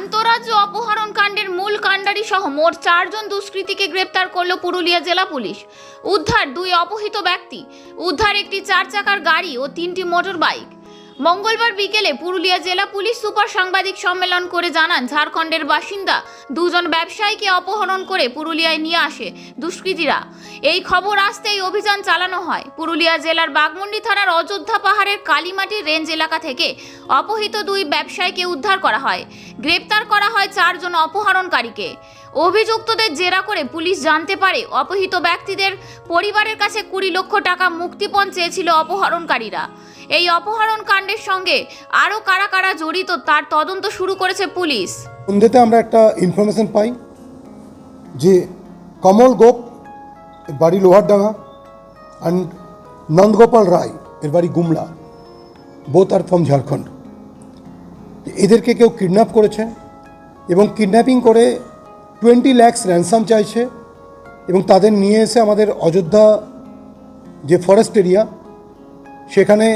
আন্তরাজ্য অপহরণ কাণ্ডের মূল কাণ্ডারি সহ মোট চারজন দুষ্কৃতীকে গ্রেপ্তার করল পুরুলিয়া জেলা পুলিশ। উদ্ধার দুই অপহৃত ব্যক্তি। উদ্ধার একটি চার চাকার গাড়ি ও তিনটি মোটর বাইক মঙ্গলবার বিকেলে পুরুলিয়া জেলা পুলিশ সুপার সাংবাদিক সম্মেলন করে জানান, ঝাড়খণ্ডের বাসিন্দা দুজন ব্যবসায়ীকে অপহরণ করে পুরুলিয়ায় নিয়ে আসে দুষ্কৃতীরা। এই খবর আসতেই অভিযান চালানো হয়। পুরুলিয়া জেলার বাগমুন্ডি থানার অযোধ্যা পাহাড়ের কালীমাটি রেঞ্জ এলাকা থেকে অপহৃত দুই ব্যবসায়ীকে উদ্ধার করা হয়। গ্রেপ্তার করা হয় চারজন অপহরণকারীকে। অভিযুক্তদের জেরা করে পুলিশ জানতে পারে, অপহৃত ব্যক্তিদের পরিবারের কাছে কুড়ি লক্ষ টাকা মুক্তিপণ চেয়েছিল অপহরণকারীরা। এই অপহরণ কাণ্ডের সঙ্গে আরও কারা কারা জড়িত তার তদন্ত শুরু করেছে পুলিশ। সন্ধ্যেতে আমরা একটা ইনফরমেশন পাই যে কমল গোপ বাড়ি লোহারডাঙ্গা অ্যান্ড নন্দগোপাল রায়, এর বাড়ি Gumla both are from Jharkhand এদেরকে কেউ কিডন্যাপ করেছে এবং কিডন্যাপিং করে টোয়েন্টি ল্যাক্স র্যানসাম চাইছে এবং তাদের নিয়ে এসে আমাদের অযোধ্যা যে ফরেস্ট এরিয়া সেখানে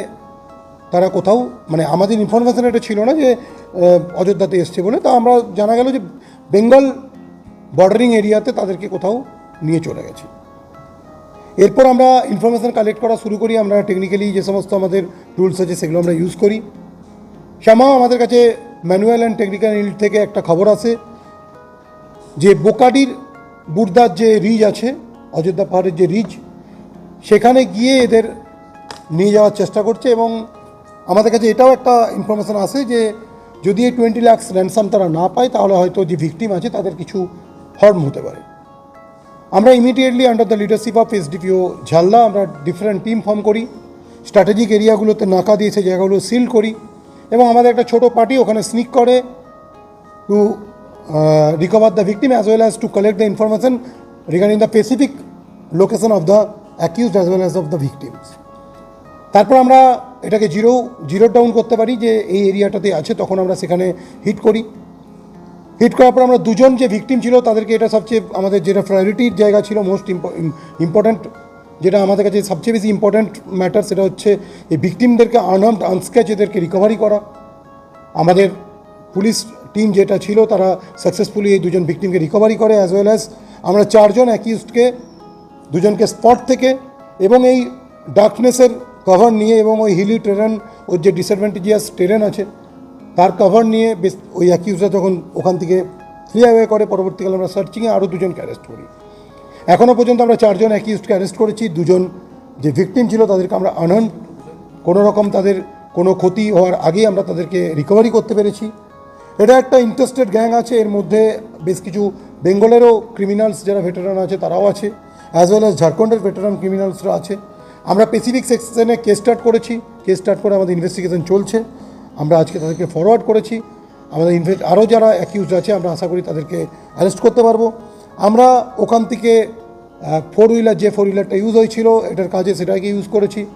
তারা কোথাও মানে আমাদের ইনফরমেশন এটা ছিল না যে অযোধ্যাতে এসছে বলে, তা আমরা জানা গেল যে বেঙ্গল বর্ডারিং এরিয়াতে তাদেরকে কোথাও নিয়ে চলে গেছে। এরপর আমরা ইনফরমেশন কালেক্ট করা শুরু করি, আমরা টেকনিক্যালি যে সমস্ত আমাদের টুলস আছে সেগুলো আমরা ইউজ করি। শ্যামাও আমাদের কাছে ম্যানুয়াল অ্যান্ড টেকনিক্যাল ইউনিট থেকে একটা খবর আসে যে বোকাডির বুর্দার যে রিজ আছে, অযোধ্যা পাহাড়ের যে রিজ, সেখানে গিয়ে এদের নিয়ে যাওয়ার চেষ্টা করছে এবং আমাদের কাছে এটাও একটা ইনফরমেশন আসে যে যদি এই টোয়েন্টি লাক্স র্যানসাম তারা না পায়, তাহলে হয়তো যে ভিকটিম আছে তাদের কিছু ফর্ম হতে পারে। আমরা immediately under the leadership of SDPO Jhalda আমরা ডিফারেন্ট টিম ফর্ম করি। স্ট্র্যাটেজিক এরিয়াগুলোতে নাকা দিয়ে জায়গাগুলো সিল করি এবং আমাদের একটা ছোট পার্টি ওখানে স্নিক করে to recover the victim as well as to collect the information regarding the specific location of the accused as well as of the victims তারপর আমরা এটাকে জিরো জিরো ডাউন করতে পারি যে এই এরিয়াটাতে আছে, তখন আমরা সেখানে হিট করি। হিট করার পর আমরা দুজন যে ভিকটিম ছিল, তাদেরকে এটা সবচেয়ে আমাদের যেটা প্রায়োরিটির জায়গা ছিল মোস্ট ইম্পর্ট্যান্ট যেটা আমাদের কাছে সবচেয়ে বেশি ইম্পর্ট্যান্ট ম্যাটার সেটা হচ্ছে এই ভিকটিমদেরকে আনহার্মড আনস্ক্যাচ এদেরকে রিকভারি করা। আমাদের পুলিশ টিম যেটা ছিল, তারা সাকসেসফুলি এই দুজন ভিকটিমকে রিকভারি করে অ্যাজ ওয়েল অ্যাজ আমরা চারজন অ্যাকিউজডকে দুজনকে স্পট থেকে, এবং এই ডার্কনেসের কভার নিয়ে এবং ওই হিলি ট্রেন, ওর যে ডিসঅ্যাডভান্টেজিয়াস ট্রেন আছে, তার কভার নিয়ে বেশ ওই অ্যাকিউজরা যখন ওখান থেকে ফ্রি অ্যাওয়ে করে, পরবর্তীকালে আমরা সার্চিংয়ে আরও দুজনকে অ্যারেস্ট করি। এখনও পর্যন্ত আমরা চারজন অ্যাকিউজকে অ্যারেস্ট করেছি, দুজন যে ভিকটিম ছিল তাদেরকে আমরা আনন্দ কোনো রকম তাদের কোনো ক্ষতি হওয়ার আগেই আমরা তাদেরকে রিকভারি করতে পেরেছি। এটা একটা ইন্টারেস্টেড গ্যাং আছে, এর মধ্যে বেশ কিছু বেঙ্গলেরও ক্রিমিনালস যারা ভেটারান আছে তারাও আছে অ্যাজ ওয়েল অ্যাজ ঝাড়খণ্ডের ভেটারান ক্রিমিনালসরা আছে। আমরা স্পেসিফিক সেকশনে কেস স্টার্ট করেছি। কেস স্টার্ট করে আমাদের ইনভেস্টিগেশন চলছে। আমরা আজকে তাদেরকে ফরওয়ার্ড করেছি। আমাদের ইনভেস্ট আরও যারা অ্যাকিউজ আছে, আমরা আশা করি তাদেরকে অ্যারেস্ট করতে পারব। আমরা ওখান থেকে ফোর হুইলার যে ফোর হুইলারটা ইউজ হয়েছিল, এটার কাজে সেটাকে ইউজ করেছি।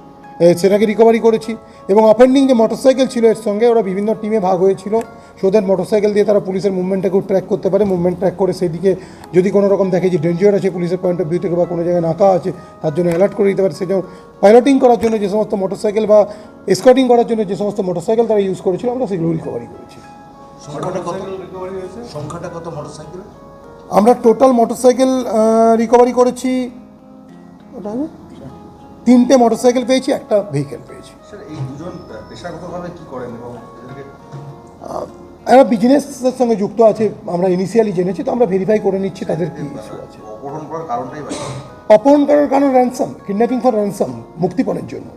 সেটাকে রিকভারি করেছি। এবং অফেন্ডিং যে মোটরসাইকেল ছিল, এর সঙ্গে ওরা বিভিন্ন টিমে ভাগ হয়েছিল। সোদের মোটরসাইকেল দিয়ে তারা পুলিশের মুভমেন্টটাকেও ট্র্যাক করতে পারে মুভমেন্ট ট্র্যাক করে সেদিকে যদি কোনো রকম দেখে যে ডেঞ্জার আছে পুলিশের পয়েন্ট অফ ভিউ থেকে বা কোনো জায়গায় নাকা আছে তার জন্য অ্যালার্ট করে দিতে পারে। সেজন্য পাইলটিং করার জন্য যে সমস্ত মোটরসাইকেল বা এসকটিং করার জন্য যে সমস্ত মোটরসাইকেল তারা ইউজ করেছিল আমরা সেগুলো রিকভারি করেছি। সংখ্যাটা কত? মোটরসাইকেল আমরা টোটাল মোটরসাইকেল রিকভারি করেছি তিনটে মোটরসাইকেল পেয়েছি একটা ভেহিকেল পেয়েছি। স্যার এই দুজন পেশাগতভাবে কি করেন এবং এরা বিজনেসের সঙ্গে যুক্ত আছে আমরা ইনিশিয়ালি জেনেছি তো আমরা ভেরিফাই করে নিচ্ছি তাদের কি ইস্যু আছে। অপহরণ করার কারণটাই অপহরণ করার কারণ র্যানসাম কিডন্যাপিং ফর র্যানসাম মুক্তিপণের জন্য।